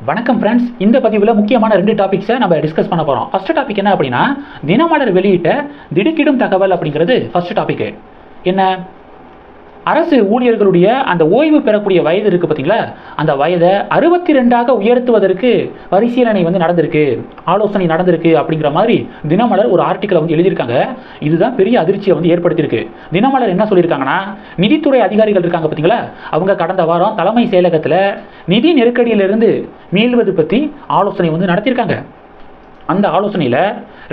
வணக்கம் ஃப்ரெண்ட்ஸ் இந்த பதிவில் முக்கியமான ரெண்டு டாபிக்ஸை நம்ம டிஸ்கஸ் பண்ண போகிறோம் ஃபர்ஸ்ட் டாபிக் என்ன அப்படின்னா தினமலர் வெளியிட்ட திடுக்கிடும் தகவல் அப்படிங்கிறது ஃபர்ஸ்ட் டாபிக் என்ன? அரசு ஊழியர்களுடைய அந்த ஓய்வு பெறக்கூடிய வயது இருக்குது பார்த்தீங்களா? அந்த வயதை அறுபத்தி ரெண்டாக உயர்த்துவதற்கு பரிசீலனை வந்து நடந்திருக்கு ஆலோசனை நடந்திருக்கு அப்படிங்கிற மாதிரி தினமலர் ஒரு ஆர்டிக்கலை வந்து எழுதியிருக்காங்க. இதுதான் பெரிய அதிர்ச்சியை வந்து ஏற்படுத்தியிருக்கு. தினமலர் என்ன சொல்லியிருக்காங்கன்னா நிதித்துறை அதிகாரிகள் இருக்காங்க பார்த்தீங்களா? அவங்க கடந்த வாரம் தலைமை செயலகத்தில் நிதி நெருக்கடியிலிருந்து மீள்வது பற்றி ஆலோசனை வந்து நடத்தியிருக்காங்க. அந்த ஆலோசனையில்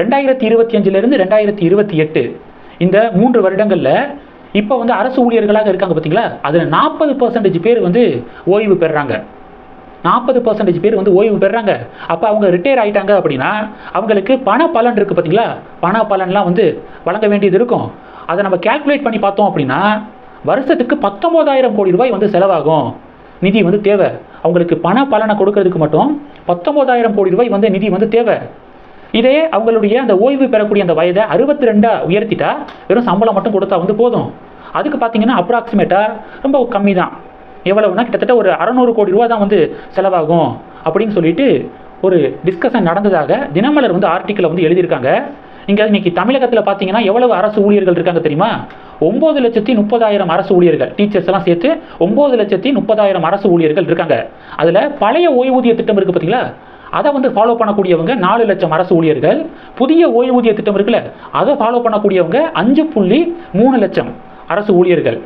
ரெண்டாயிரத்தி இருபத்தி அஞ்சுலேருந்து ரெண்டாயிரத்தி இருபத்தி எட்டு இந்த மூன்று வருடங்களில் இப்போ வந்து அரசு ஊழியர்களாக இருக்காங்க பார்த்தீங்களா அதில் நாற்பது பர்சன்டேஜ் பேர் வந்து ஓய்வு பெறுறாங்க நாற்பது பர்சன்டேஜ் பேர் வந்து ஓய்வு பெறுறாங்க அப்போ அவங்க ரிட்டையர் ஆகிட்டாங்க அப்படின்னா அவங்களுக்கு பண பலன் இருக்குது பார்த்தீங்களா பண பலன்லாம் வந்து வழங்க வேண்டியது இருக்கும். அதை நம்ம கேல்குலேட் பண்ணி பார்த்தோம் அப்படின்னா வருஷத்துக்கு பத்தொம்போதாயிரம் கோடி ரூபாய் வந்து செலவாகும். நிதி வந்து தேவை. அவங்களுக்கு பண பலனை கொடுக்கறதுக்கு மட்டும் பத்தொம்போதாயிரம் கோடி ரூபாய் வந்து நிதி வந்து தேவை. இதே அவங்களுடைய அந்த ஓய்வு பெறக்கூடிய அந்த வயதை அறுபத்தி ரெண்டாக உயர்த்திட்டா வெறும் சம்பளம் மட்டும் கொடுத்தா வந்து போதும். அதுக்கு பார்த்தீங்கன்னா அப்ராக்சிமேட்டாக ரொம்ப கம்மி தான் எவ்வளவுனா கிட்டத்தட்ட ஒரு அறநூறு கோடி ரூபா தான் வந்து செலவாகும் அப்படின்னு சொல்லிட்டு ஒரு டிஸ்கஷன் நடந்ததாக தினமலர் வந்து ஆர்டிக்கலை வந்து எழுதியிருக்காங்க. இங்கே இன்னைக்கு தமிழகத்தில் பார்த்தீங்கன்னா எவ்வளவு அரசு ஊழியர்கள் இருக்காங்க தெரியுமா? ஒம்பது லட்சத்தி முப்பதாயிரம் அரசு ஊழியர்கள் டீச்சர்ஸ் எல்லாம் சேர்த்து ஒம்பது லட்சத்தி முப்பதாயிரம் அரசு ஊழியர்கள் இருக்காங்க. அதில் பழைய ஓய்வூதிய திட்டம் இருக்குது பார்த்தீங்களா அதை வந்து ஃபாலோ பண்ணக்கூடியவங்க நாலு லட்சம் அரசு ஊழியர்கள். புதிய ஓய்வூதிய திட்டம் இருக்குல்ல அதை ஃபாலோ பண்ணக்கூடியவங்க அஞ்சு புள்ளி மூணு லட்சம் அரசு ஊழியர்கள்.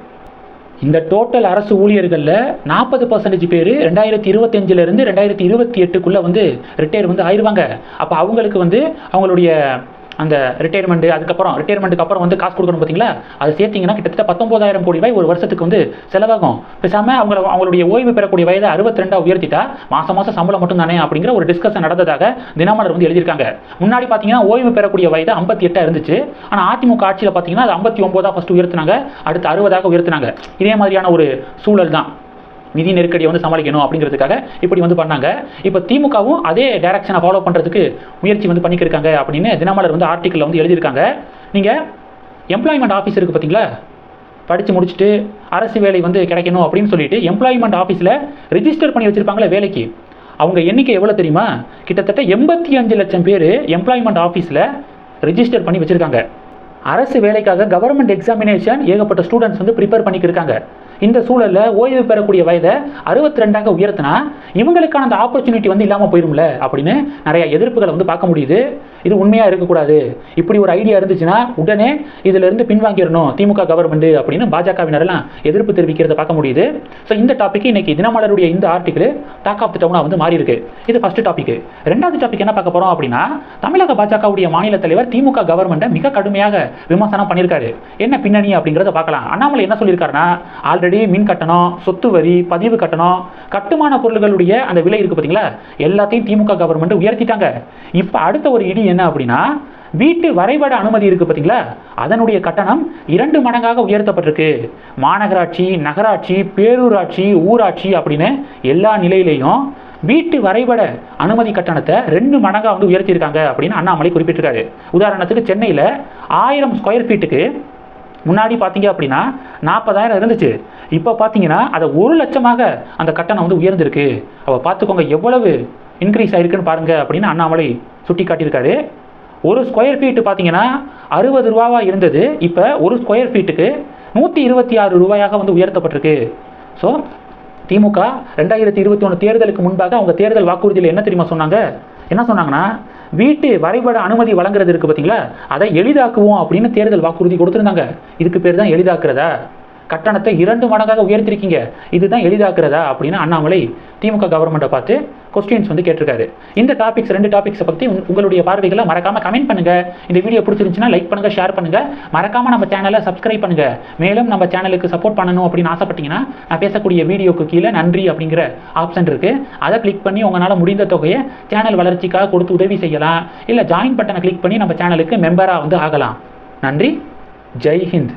இந்த டோட்டல் அரசு ஊழியர்களில் நாற்பது பர்சன்டேஜ் பேர் ரெண்டாயிரத்தி இருபத்தஞ்சிலேருந்து ரெண்டாயிரத்தி இருபத்தி எட்டுக்குள்ளே வந்து ரிட்டையர் வந்து ஆயிடுவாங்க அப்போ அவங்களுக்கு வந்து அவங்களுடைய அந்த ரிட்டையர்மெண்ட் அதுக்கப்புறம் ரிட்டையர்மெண்ட்டுக்கு அப்புறம் வந்து காசு கொடுக்கணும் பார்த்தீங்களா? அது சேர்த்திங்கன்னா கிட்டத்தட்ட பத்தொம்போதாயிரம் கோடி ரூபாய் ஒரு வருஷத்துக்கு வந்து செலவாகும். பேசாமல் அவங்க அவங்களுடைய ஓய்வு பெறக்கூடிய வயதை அறுபத்தி ரெண்டா உயர்த்திட்டா மாதம் மாதம் சம்பளம் மட்டும் தானே அப்படிங்கிற ஒரு டிஸ்கஷன் நடந்ததாக தினமலர் வந்து எழுதியிருக்காங்க. முன்னாடி பார்த்தீங்கன்னா ஓய்வு பெறக்கூடிய வயது ஐம்பத்தி எட்டாக இருந்துச்சு. ஆனால் அதிமுக ஆட்சியில் பார்த்தீங்கன்னா அது ஐம்பத்தி ஒம்போதாக ஃபஸ்ட்டு உயர்த்தினாங்க அடுத்து அறுபதாக உயர்த்தினாங்க. இதே மாதிரியான ஒரு சூழல் தான் நிதி நெருக்கடியை வந்து சமாளிக்கணும் அப்படிங்கிறதுக்காக இப்படி வந்து பண்ணாங்க. இப்போ திமுகவும் அதே டைரக்ஷனை ஃபாலோ பண்ணுறதுக்கு முயற்சி வந்து பண்ணிக்கிருக்காங்க அப்படின்னு தினமலர் வந்து ஆர்டிக்கலில் வந்து எழுதியிருக்காங்க. நீங்கள் எம்ப்ளாய்மெண்ட் ஆஃபீஸ் இருக்குது பார்த்தீங்களா படித்து முடிச்சுட்டு அரசு வேலை வந்து கிடைக்கணும் அப்படின்னு சொல்லிட்டு எம்ப்ளாய்மெண்ட் ஆஃபீஸில் ரிஜிஸ்டர் பண்ணி வச்சுருப்பாங்களே வேலைக்கு. அவங்க எண்ணிக்கை எவ்வளோ தெரியுமா? கிட்டத்தட்ட எண்பத்தி அஞ்சு லட்சம் பேர் எம்ப்ளாய்மெண்ட் ஆஃபீஸில் ரிஜிஸ்டர் பண்ணி வச்சுருக்காங்க. அரசு வேலைக்காக கவர்மெண்ட் எக்ஸாமினேஷன் ஏகப்பட்ட ஸ்டூடெண்ட்ஸ் வந்து ப்ரிப்பேர் பண்ணிக்கிருக்காங்க இந்த சூழலில் ஓய்வு பெறக்கூடிய வயதை அறுபத்தி ரெண்டாக உயர்த்தினா இவங்களுக்கான அந்த ஆப்பர்ச்சுனிட்டி வந்து இல்லாமல் போயிரும்ல அப்படின்னு நிறைய எதிர்ப்புகளை வந்து பார்க்க முடியுது. இது உண்மையாக இருக்கக்கூடாது. இப்படி ஒரு ஐடியா இருந்துச்சுன்னா உடனே இதிலிருந்து பின்வாங்கிடணும். திமுக கவர்மெண்ட் அப்படின்னு பாஜகவினரெல்லாம் எதிர்ப்பு தெரிவிக்கிறத பார்க்க முடியுது. ஸோ இந்த டாபிக் இன்னைக்கு தினமலருடைய இந்த ஆர்டிக்கிள் டாக் ஆஃப் த டவுனாக வந்து மாறி இருக்கு இது ஃபர்ஸ்ட் டாபிக் ரெண்டாவது டாபிக் என்ன பார்க்க போகிறோம் அப்படின்னா தமிழக பாஜகவுடைய மாநில தலைவர் திமுக கவர்மெண்ட்டை மிக கடுமையாக விமர்சனம் பண்ணியிருக்காரு. என்ன பின்னணி அப்படிங்கிறத பார்க்கலாம். அண்ணாமலை என்ன சொல்லியிருக்காருன்னா ஆல்ரெடி மின் கட்டணம் சொத்து வரி பதிவு கட்டணம் கட்டுமான பொருள்களுடைய அந்த விலை இருக்குது பார்த்தீங்களா எல்லாத்தையும் திமுக கவர்மெண்ட் உயர்த்திட்டாங்க. இப்போ அடுத்த ஒரு இடி என்ன அப்படின்னா வீட்டு வரைபட அனுமதி இருக்குது பார்த்தீங்களா? அதனுடைய கட்டணம் இரண்டு மடங்காக உயர்த்தப்பட்டிருக்கு. மாநகராட்சி நகராட்சி பேரூராட்சி ஊராட்சி அப்படின்னு எல்லா நிலையிலையும் வீட்டு வரைபட அனுமதி கட்டணத்தை ரெண்டு மடங்காக வந்து உயர்த்தியிருக்காங்க அப்படின்னு அண்ணாமலை குறிப்பிட்டிருக்காரு. உதாரணத்துக்கு சென்னையில் ஆயிரம் ஸ்கொயர் ஃபீட்டுக்கு முன்னாடி பார்த்தீங்க அப்படின்னா நாற்பதாயிரம் இருந்துச்சு. இப்போ பார்த்தீங்கன்னா அதை ஒரு லட்சமாக அந்த கட்டணம் வந்து உயர்ந்திருக்கு. அவள் பார்த்துக்கோங்க எவ்வளவு இன்க்ரீஸ் ஆயிருக்குன்னு பாருங்க அப்படின்னு அண்ணாமலை சுட்டி காட்டியிருக்காரு ஒரு ஸ்கொயர் ஃபீட்டு பார்த்தீங்கன்னா அறுபது ரூபாவாக இருந்தது. இப்போ ஒரு ஸ்கொயர் ஃபீட்டுக்கு நூற்றி இருபத்தி ஆறு ரூபாயாக வந்து உயர்த்தப்பட்டிருக்கு. ஸோ திமுக ரெண்டாயிரத்தி இருபத்தி ஒன்று தேர்தலுக்கு முன்பாக அவங்க தேர்தல் வாக்குறுதியில் என்ன தெரியுமா சொன்னாங்க? என்ன சொன்னாங்கன்னா வீட்டு வரைபட அனுமதி வழங்குறது இருக்குது பார்த்தீங்களா? அதை எளிதாக்குவோம் அப்படின்னு தேர்தல் வாக்குறுதி கொடுத்துருந்தாங்க. இதுக்கு பேர் தான் எளிதாக்குறதா? கட்டணத்தை இரண்டு மடங்காக உயர்த்திருக்கீங்க. இதுதான் எளிதாக்குறதா அப்படின்னு அண்ணாமலை திமுக கவர்மெண்ட்டை பார்த்து கொஸ்டின்ஸ் வந்து கேட்டிருக்காரு. இந்த டாபிக்ஸ் ரெண்டு டாபிக்ஸை பற்றி உங்களுடைய பார்வைகளை மறக்காம கமெண்ட் பண்ணுங்க. இந்த வீடியோ பிடிச்சிருந்துச்சுன்னா லைக் பண்ணுங்க ஷேர் பண்ணுங்க. மறக்காம நம்ம சேனலை சப்ஸ்கிரைப் பண்ணுங்க. மேலும் நம்ம சேனலுக்கு சப்போர்ட் பண்ணணும் அப்படின்னு ஆசைப்பட்டீங்கன்னா நான் பேசக்கூடிய வீடியோக்கு கீழே நன்றி அப்படிங்கிற ஆப்ஷன் இருக்கு. அதை கிளிக் பண்ணி உங்களால் முடிந்த தொகையை சேனல் வளர்ச்சிக்காக கொடுத்து உதவி செய்யலாம். இல்லை ஜாயின் பட்டனை கிளிக் பண்ணி நம்ம சேனலுக்கு மெம்பராக வந்து ஆகலாம். நன்றி. ஜெய் ஹிந்த்.